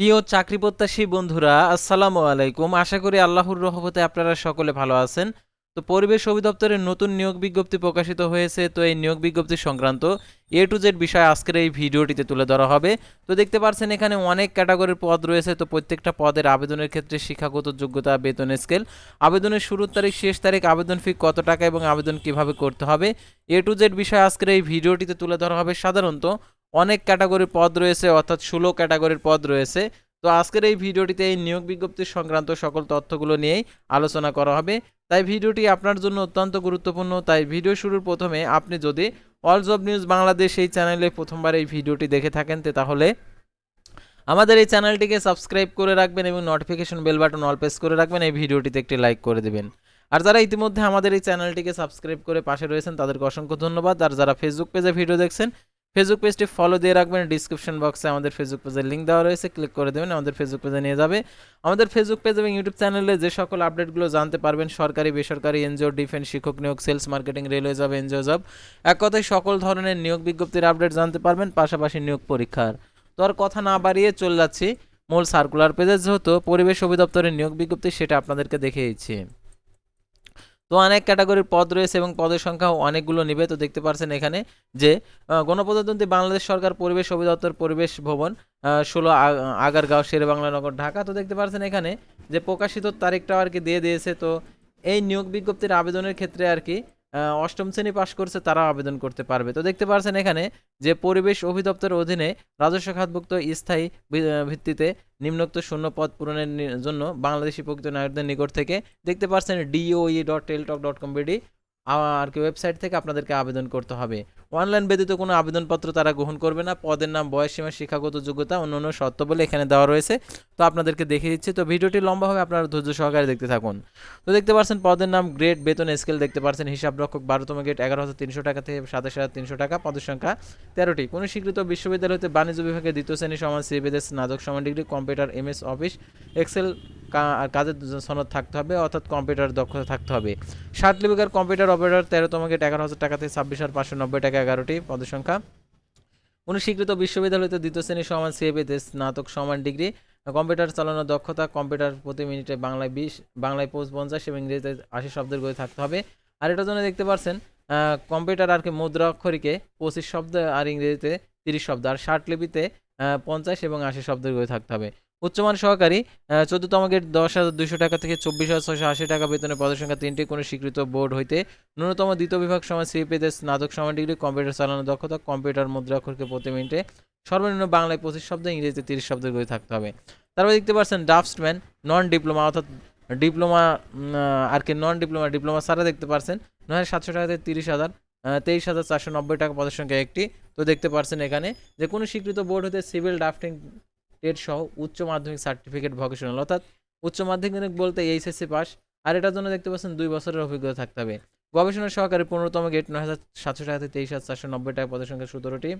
প্রিয় চাকরি প্রত্যাশী বন্ধুরা, আসসালামু আলাইকুম। আশা করি আল্লাহর রহমতে আপনারা সকলে ভালো আছেন। তো পরিবেশ অধিদপ্তরের নতুন নিয়োগ বিজ্ঞপ্তি প্রকাশিত হয়েছে। তো এই নিয়োগ বিজ্ঞপ্তি সংক্রান্ত এ টু জেড বিষয় আজকের এই ভিডিওটিতে তুলে ধরা হবে। তো দেখতে পাচ্ছেন, এখানে অনেক ক্যাটাগরির পদ রয়েছে। তো প্রত্যেকটা পদের আবেদনের ক্ষেত্রে শিক্ষাগত যোগ্যতা, বেতন স্কেল, আবেদনের শুরুর তারিখ, শেষ তারিখ, আবেদন ফি কত টাকা এবং আবেদন কীভাবে করতে হবে। এ টু জেড বিষয় আজকের এই ভিডিওটিতে তুলে ধরা হবে সাধারণত অনেক ক্যাটাগরির পদ রয়েছে, অর্থাৎ ষোলো ক্যাটাগরির পদ রয়েছে। তো আজকের এই ভিডিওটিতে এই নিয়োগ বিজ্ঞপ্তি সংক্রান্ত সকল তথ্যগুলো নিয়েই আলোচনা করা হবে। তাই ভিডিওটি আপনার জন্য অত্যন্ত গুরুত্বপূর্ণ। তাই ভিডিও শুরুর প্রথমে আপনি যদি অল জব নিউজ বাংলাদেশ এই চ্যানেলে প্রথমবার এই ভিডিওটি দেখে থাকেন তাহলে আমাদের এই চ্যানেলটিকে সাবস্ক্রাইব করে রাখবেন এবং notification bell button all press করে রাখবেন। এই ভিডিওটিতে একটি লাইক করে দেবেন। আর যারা ইতিমধ্যে আমাদের এই চ্যানেলটিকে সাবস্ক্রাইব করে পাশে রয়েছেন, তাদেরকে অসংখ্য ধন্যবাদ। আর যারা ফেসবুক পেজে ভিডিও দেখছেন ফেসবুক পেজটি ফলো দিয়ে রাখবেন। ডিসক্রিপশন বক্সে আমাদের ফেসবুক পেজের লিঙ্ক দেওয়া রয়েছে। ক্লিক করে দেবেন, আমাদের ফেসবুক পেজে নিয়ে যাবে। আমাদের ফেসবুক পেজ এবং ইউটিউব চ্যানেলে যে সকল আপডেটগুলো জানতে পারবেন, সরকারি, বেসরকারি এনজিও ডিফেন্স শিক্ষক নিয়োগ sales marketing railway job NGO job এক কথায় সকল ধরনের নিয়োগ বিজ্ঞপ্তির আপডেট জানতে পারবেন, পাশাপাশি নিয়োগ পরীক্ষার। তো আর কথা না বাড়িয়ে চলে যাচ্ছি মূল সার্কুলার পেজে যেহেতু পরিবেশ অধিদপ্তরের নিয়োগ বিজ্ঞপ্তি, সেটা আপনাদেরকে দেখিয়েছি। তো অনেক ক্যাটাগরির পদ রয়েছে এবং পদের সংখ্যাও অনেকগুলো নিবে। তো দেখতে পাচ্ছেন এখানে যে গণপ্রজাতন্ত্রী বাংলাদেশ সরকার পরিবেশ অধিদপ্তর পরিবেশ ভবন ষোলো আগারগাঁও শেরে বাংলানগর ঢাকা। তো দেখতে পাচ্ছেন এখানে যে প্রকাশিত তারিখটাও আর কি দিয়ে দিয়েছে। তো এই নিয়োগ বিজ্ঞপ্তির আবেদনের ক্ষেত্রে আর কি অষ্টম শ্রেণি পাশ করছে তারা আবেদন করতে পারবে। তো দেখতে পাচ্ছেন এখানে যে পরিবেশ অধিদপ্তরের অধীনে রাজস্ব খাতভুক্ত স্থায়ী ভিত্তিতে নিম্নোক্ত শূন্য পদ পূরণের জন্য বাংলাদেশি প্রকৃত নাগরিকদের নিকট থেকে দেখতে পাচ্ছেন DOE dot Teletalk dot com BD আর কি ওয়েবসাইট থেকে আপনাদেরকে আবেদন করতে হবে। অনলাইন ব্যতীত কোনো আবেদনপত্র তারা গ্রহণ করবে না। পদের নাম, বয়স সীমা, শিক্ষাগত যোগ্যতা, অন্য অন্য শর্ত বলে এখানে দেওয়া রয়েছে। তো আপনাদেরকে দেখিয়ে দিচ্ছি। তো ভিডিওটি লম্বা হবে, আপনারা ধৈর্য সহকারে দেখতে থাকুন। তো দেখতে পাচ্ছেন, পদের নাম, গ্রেড, বেতন, স্কেল দেখতে পাচ্ছেন। হিসাব রক্ষক বারোতম গেট, এগারো হাজার তিনশো টাকা থেকে সাতাশ হাজার তিনশো টাকা, পদের সংখ্যা তেরোটি। কোনো স্বীকৃত বিশ্ববিদ্যালয় হতে বাণিজ্য বিভাগে দ্বিতীয় শ্রেণি সমান সিবিএস স্নাতক সমান degree, computer, MS office, excel কাজের সনদ থাকতে হবে, অর্থাৎ কম্পিউটার দক্ষতা থাকতে হবে। ষাট লিপিকার কম্পিউটার অপারেটর, তেরোতম গেট, এগারো হাজার টাকা থেকে ছাব্বিশ হাজার পাঁচশো নব্বই টাকা এগারোটি পদের সংখ্যা কোনো স্বীকৃত দ্বিতীয় শ্রেণি সমান সিএবিতে স্নাতক সমান ডিগ্রি। কম্পিউটার চালানোর দক্ষতা, কম্পিউটার প্রতি মিনিটে বাংলায় বিশ, বাংলায় পৌঁছ পঞ্চাশ এবং ইংরেজিতে আশি শব্দের গতি থাকতে হবে। আর এটার জন্য দেখতে পাচ্ছেন কম্পিউটার আর কি মুদ্রা অক্ষরিকে পঁচিশ শব্দ আর ইংরেজিতে তিরিশ শব্দ, আর ষাট লিপিতে পঞ্চাশ এবং আশি শব্দের গতি থাকতে হবে। উচ্চমান সহকারী চোদ্দতম গেট দশ হাজার দুশো টাকা থেকে চব্বিশ হাজার ছশো আশি টাকা বেতনের পদের সংখ্যা তিনটি, কোনো স্বীকৃত বোর্ড হইতে। ন্যূনতম দ্বিতীয় বিভাগ সময় সিপিতে স্নাতক সমান ডিগ্রি, কম্পিউটার চালানোর দক্ষতা, কম্পিউটার মুদ্রাক্ষরকে প্রতি মিনিটে সর্বনিম্ন বাংলায় পঁচিশ শব্দ, ইংরেজিতে তিরিশ শব্দের করে থাকতে হবে। তারপর দেখতে পাচ্ছেন ড্রাফটসম্যান নন ডিপ্লোমা অর্থাৎ ডিপ্লোমা আর কি নন ডিপ্লোমা ডিপ্লোমা সারা দেখতে পাচ্ছেন নয় হাজার সাতশো থেকে তিরিশ হাজার তেইশ হাজার চারশো নব্বই টাকা পদের সংখ্যা একটি। তো দেখতে পাচ্ছেন এখানে যে কোনো স্বীকৃত বোর্ড হতে সিভিল ড্রাফটিং টেট সহ উচ্চ মাধ্যমিক সার্টিফিকেট ভকেশনাল, অর্থাৎ উচ্চ মাধ্যমিক বলতে এইচএসসি পাস। আর এটার জন্য দেখতে পাচ্ছেন দুই বছরের অভিজ্ঞতা থাকতে হবে। গবেষণা সহকারী পনেরোতম গেট নয় হাজার সাতশো টাকা থেকে তেইশ হাজার চারশো নব্বই টাকা পদের সংখ্যা সতেরোটি।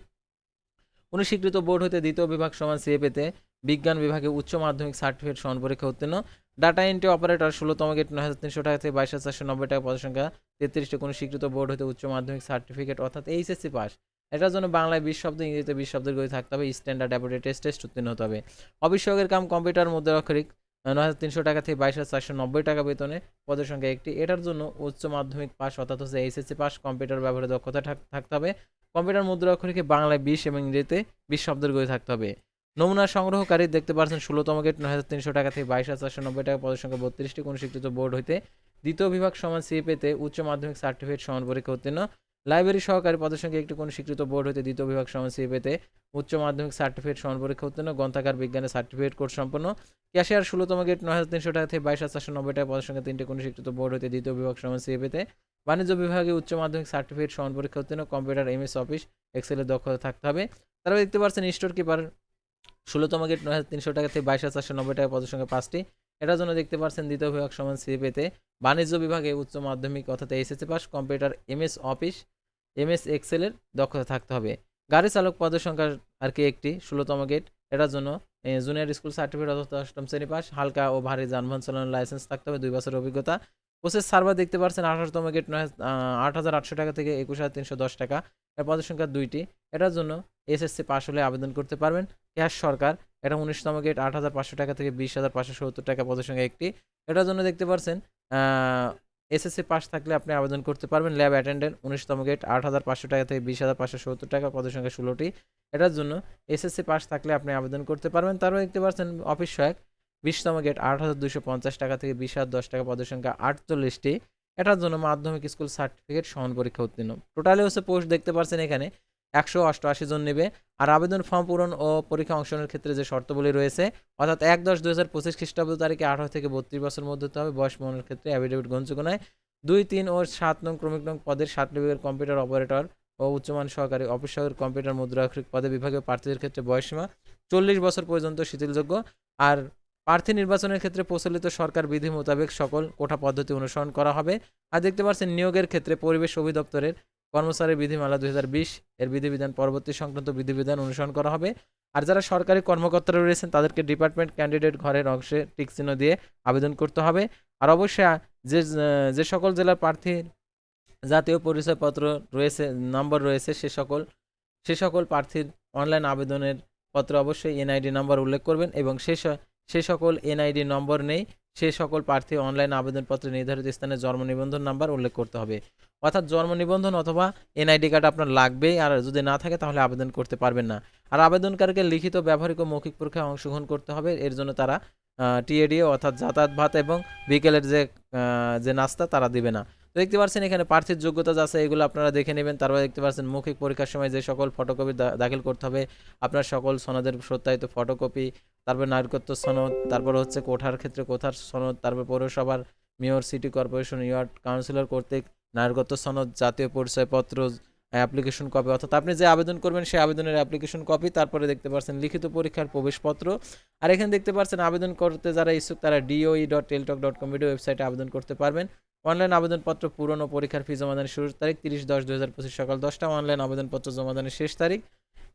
কোনো স্বীকৃত বোর্ড হতে দ্বিতীয় বিভাগ সমান সিএপেতে বিজ্ঞান বিভাগে উচ্চ মাধ্যমিক সার্টিফিকেট সমান পরীক্ষা উত্তীর্ণ। ডাটা এন্ট্রি অপারেটর ষোলোতম গেট নয় হাজার তিনশো টাকা থেকে বাইশ হাজার চারশো নব্বই টাকা পদের সংখ্যা তেত্রিশটি। কোনো স্বীকৃত বোর্ড হতে উচ্চ মাধ্যমিক সার্টিফিকেট, অর্থাৎ এইচএসসি পাস। এটার জন্য বাংলায় বিশ শব্দ, ইংরেজিতে বিশ শব্দের গতি থাকতে হবে। স্ট্যান্ডার্ড অ্যাপোডেট টেস্ট টেস্ট উত্তীর্ণ হতে হবে। অবিশ্বকের কাম কম্পিউটার মুদ্রা অক্ষরিক নয় হাজার তিনশো টাকা থেকে বাইশ হাজার চারশো নব্বই টাকা বেতনে পদের সংখ্যা একটি। এটার জন্য উচ্চ মাধ্যমিক পাস অর্থাৎ হচ্ছে এইচএসসি পাস কম্পিউটার ব্যবহারে দক্ষতা থাকতে হবে। কম্পিউটার মুদ্রা অক্ষরিকে বাংলায় বিশ এবং ইংরেজিতে বিশ শব্দের গতি থাকতে হবে। নমুনা সংগ্রহকারী দেখতে পাচ্ছেন, ষোলোতম গেট নয় হাজার তিনশো টাকা থেকে বাইশ হাজার চারশো নব্বই টাকা পদের সংখ্যা বত্রিশটি। কোনো স্বীকৃত বোর্ড হইতে দ্বিতীয় বিভাগ সমান সিএপেতে উচ্চ মাধ্যমিক সার্টিফিকেট সমান পরীক্ষা উত্তীর্ণ। লাইব্রেরি সহকারী পদের সংখ্যা একটি কোনো স্বীকৃত বোর্ড হইতে দ্বিতীয় বিভাগ সমান সিএপেতে উচ্চ মাধ্যমিক সার্টিফিকেট সমান পরীক্ষা উত্তীর্ণ, গ্রন্থাগার বিজ্ঞানের সার্টিফিকেট কোর্স সম্পন্ন। ক্যাশিয়ার ষোলোতম গেট, নয় হাজার তিনশো টাকা থেকে বাইশ হাজার চারশো নব্বই টাকা পদের সঙ্গে তিনটে কোনো স্বীকৃত বোর্ড হইতে দ্বিতীয় বিভাগ সমান সিএপেতে বাণিজ্য বিভাগে উচ্চ মাধ্যমিক সার্টিফিকেট সমান পরীক্ষা উত্তীর্ণ, কম্পিউটার, এমএস অফিস এক্সেলের দক্ষতা থাকতে হবে। তারপর দেখতে পাচ্ছেন স্টোর কিপার ষোলোতম গেট, নয় হাজার তিনশো টাকা থেকে বাইশ হাজার চারশো নব্বই টাকা পদের সংখ্যা পাঁচটি এটার জন্য দেখতে পাচ্ছেন দ্বিতীয় বিভাগ সমান সিএপেতে বাণিজ্য বিভাগে উচ্চ মাধ্যমিক অর্থাৎ HSC pass computer MS office MS এক্সেলের দক্ষতা থাকতে হবে। গাড়ি চালক পদের সংখ্যা আর কি একটি, ষোলোতম গেট এটার জন্য জুনিয়র স্কুল সার্টিফিকেট অর্থাৎ অষ্টম শ্রেণি পাস হালকা ও ভারী যানবাহন চালানোর লাইসেন্স থাকতে হবে, দুই বছরের অভিজ্ঞতা। প্রসেস সার্ভার দেখতে পাচ্ছেন আঠারোতম গেট নয় আট হাজার আটশো টাকা থেকে একুশ হাজার তিনশো দশ টাকা। এর পদের সংখ্যা দুইটি। এটার জন্য এসএসসি পাস হলে আবেদন করতে পারবেন। ক্যাশ সরকার এটা উনিশতম গেট, আট হাজার পাঁচশো টাকা থেকে বিশ হাজার পাঁচশো সত্তর টাকা পদের সংখ্যা একটি। এটার জন্য দেখতে পাচ্ছেন এসএসসি পাস থাকলে আপনি আবেদন করতে পারবেন ল্যাব অ্যাটেন্ডেন্ট উনিশতম গেট, আট হাজার পাঁচশো টাকা থেকে বিশ হাজার পাঁচশো সত্তর টাকা পদের সংখ্যা ষোলোটি। এটার জন্য এসএসসি পাস থাকলে আপনি আবেদন করতে পারবেন। তারপর দেখতে পাচ্ছেন অফিস সহায়ক, বিশতম গেট, আট হাজার দুশো পঞ্চাশ টাকা থেকে বিশ হাজার দশ টাকা পদের সংখ্যা আটচল্লিশটি। এটার জন্য মাধ্যমিক স্কুল সার্টিফিকেট সমান পরীক্ষা উত্তীর্ণ। টোটালি হচ্ছে পোস্ট দেখতে পাচ্ছেন এখানে। একশো অষ্টআশি জন নেবে। আর আবেদন ফর্ম পূরণ ও পরীক্ষা অংশগ্রহণের ক্ষেত্রে যে শর্তগুলি রয়েছে, অর্থাৎ এক দশ দুই হাজার পঁচিশ খ্রিস্টাব্দ তারিখে আঠারো থেকে বত্রিশ বছর মধ্যে হতে হবে, বয়স মনের ক্ষেত্রে অ্যাফিডেভিট গ্রহণযোগ্য দুই, তিন ও সাত নং ক্রমিক নং পদের সাত সার্টিফিকেট কম্পিউটার অপারেটর ও উচ্চমান সহকারী অফিস সহকারী কম্পিউটার মুদ্রাক্ষরিক পদে বিভাগীয় প্রার্থীদের ক্ষেত্রে বয়সীমা চল্লিশ বছর পর্যন্ত শিথিলযোগ্য। আর প্রার্থী নির্বাচনের ক্ষেত্রে প্রচলিত সরকার বিধি মোতাবেক সকল কোঠা পদ্ধতি অনুসরণ করা হবে। আর দেখতে পাচ্ছেন নিয়োগের ক্ষেত্রে পরিবেশ অধিদপ্তরের কর্মচারী বিধিমালা দু হাজার বিশ এর বিধিবিধান পরবর্তী সংক্রান্ত বিধিবিধান অনুসরণ করা হবে। আর যারা সরকারি কর্মকর্তারা রয়েছেন, তাদেরকে ডিপার্টমেন্ট ক্যান্ডিডেট ঘরের অংশে টিক চিহ্ন দিয়ে আবেদন করতে হবে। আর অবশ্যই যে যে সকল জেলার প্রার্থীর জাতীয় পরিচয়পত্র রয়েছে, নম্বর রয়েছে, সে সকল সে সকল প্রার্থীর অনলাইন আবেদনের পত্র অবশ্যই এনআইডি নাম্বার উল্লেখ করবেন এবং সে স- সকল এনআইডি নম্বর নেই, সে সকল প্রার্থী অনলাইন আবেদনপত্রে নির্ধারিত স্থানে জন্ম নিবন্ধন নাম্বার উল্লেখ করতে হবে। অর্থাৎ জন্ম নিবন্ধন অথবা এনআইডি কার্ড আপনার লাগবেই, আর যদি না থাকে তাহলে আবেদন করতে পারবেন না। আর আবেদনকারীকে লিখিত, ব্যবহারিক ও মৌখিক পরীক্ষায় অংশগ্রহণ করতে হবে। এর জন্য তারা টিএডিও অর্থাৎ যাতায়াত ভাত এবং বিকেলের যে যে নাস্তা তারা দিবে না। তো দেখতে পাচ্ছেন এখানে প্রার্থীর যোগ্যতা যা আছে এগুলো আপনারা দেখে নেবেন। তারপরে দেখতে পাচ্ছেন মৌখিক পরীক্ষার সময় যে সকল ফটোকপি দাখিল করতে হবে। আপনার সকল সনদের সত্যায়িত ফটোকপি তারপর নাগরিকত্ব সনদ, তারপর হচ্ছে কোঠার ক্ষেত্রে কোঠার সনদ, তারপর পৌরসভার mayor, city corporation ward councillor কর্তৃক নাগরিকত্ব সনদ, জাতীয় পরিচয়পত্র, অ্যাপ্লিকেশন কপি। অর্থাৎ আপনি যে আবেদন করবেন সেই আবেদনের অ্যাপ্লিকেশন কপি, তারপরে দেখতে পাচ্ছেন লিখিত পরীক্ষার প্রবেশপত্র। আর এখানে দেখতে পাচ্ছেন আবেদন করতে যারা ইচ্ছুক তারা DOE dot Teletalk dot com BD ওয়েবসাইটে আবেদন করতে পারবেন। অনলাইন আবেদনপত্র পূরণ ও পরীক্ষার ফি জমাদানের শুরুর তারিখ তিরিশ দশ দুই হাজার পঁচিশ সকাল দশটা। অনলাইন আবেদনপত্র জমাদানের শেষ তারিখ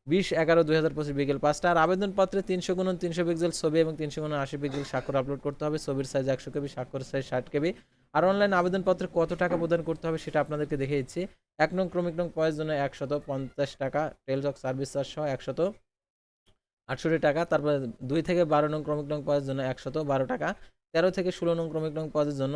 বিশ এগারো দুই হাজার পঁচিশ বিকেল পাঁচটা। আর আবেদনপত্রে তিনশো গুণন তিনশো পিক্সেল ছবি এবং তিনশো গুণন আশি পিক্সেল স্বাক্ষর আপলোড করতে হবে। ছবির সাইজ একশো কেবি, স্বাক্ষর সাইজ ষাট কেবি। আর অনলাইন আবেদনপত্রে কত টাকা প্রদান করতে হবে সেটা আপনাদেরকে দেখে দিচ্ছি। এক নং ক্রমিক নং পয়ের জন্য একশত পঞ্চাশ টাকা টেলটক সার্ভিস চার্জ সহ একশত আটষট্টি টাকা। তারপর দুই থেকে বারো নং ক্রমিক নং পদের জন্য একশত বারো টাকা, তেরো থেকে ষোলো নং ক্রমিক নং পদের জন্য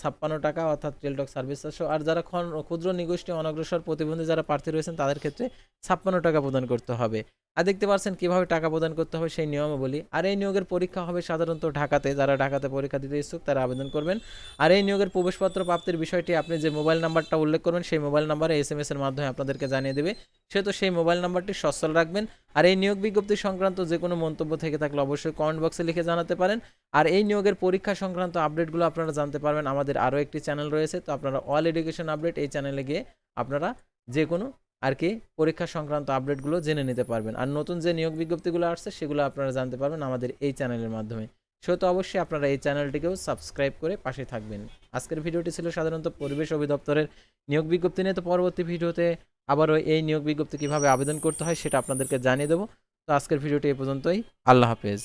ছাপ্পান্ন টাকা অর্থাৎ টেলটক সার্ভিস চার্জ আর যারা ক্ষুদ্র নিগোষ্ঠী অনগ্রসর প্রতিবন্ধী যারা প্রার্থী রয়েছেন, তাদের ক্ষেত্রে ছাপ্পান্ন টাকা প্রদান করতে হবে। আর দেখতে পাচ্ছেন কীভাবে টাকা প্রদান করতে হবে সেই নিয়মাবলী। আর এই নিয়োগের পরীক্ষা হবে সাধারণত ঢাকাতে। যারা ঢাকাতে পরীক্ষা দিতে ইচ্ছুক, তারা আবেদন করবেন। আর এই নিয়োগের প্রবেশপত্র প্রাপ্তির বিষয়টি আপনি যে মোবাইল নাম্বারটা উল্লেখ করবেন, সেই মোবাইল নাম্বারে এস এম এর মাধ্যমে আপনাদেরকে জানিয়ে দেবে। সেহেতু সেই মোবাইল নাম্বারটি সচ্ছল রাখবেন। আর এই নিয়োগ বিজ্ঞপ্তি সংক্রান্ত যে কোনো মন্তব্য থেকে থাকলে অবশ্যই কমেন্ট বক্সে লিখে জানাতে পারেন। আর এই নিয়োগের পরীক্ষা সংক্রান্ত আপডেটগুলো আপনারা জানতে পারবেন। আমাদের আরও একটি চ্যানেল রয়েছে, তো আপনারা অল এডুকেশন আপডেট এই চ্যানেলে গিয়ে আপনারা যে কোনো আর কি, পরীক্ষা সংক্রান্ত আপডেটগুলো জেনে নিতে পারবেন। আর নতুন যে নিয়োগ বিজ্ঞপ্তিগুলো আসছে, সেগুলো আপনারা জানতে পারবেন আমাদের এই চ্যানেলের মাধ্যমে। সেহেতু অবশ্যই আপনারা এই চ্যানেলটিকেও সাবস্ক্রাইব করে পাশে থাকবেন। আজকের ভিডিওটি ছিল সাধারণত পরিবেশ অধিদপ্তরের নিয়োগ বিজ্ঞপ্তি নিয়ে। তো পরবর্তী ভিডিওতে আবারও এই নিয়োগ বিজ্ঞপ্তি কীভাবে আবেদন করতে হয়, সেটা আপনাদেরকে জানিয়ে দেবো। তো আজকের ভিডিওটি এ পর্যন্তই। আল্লাহ হাফেজ।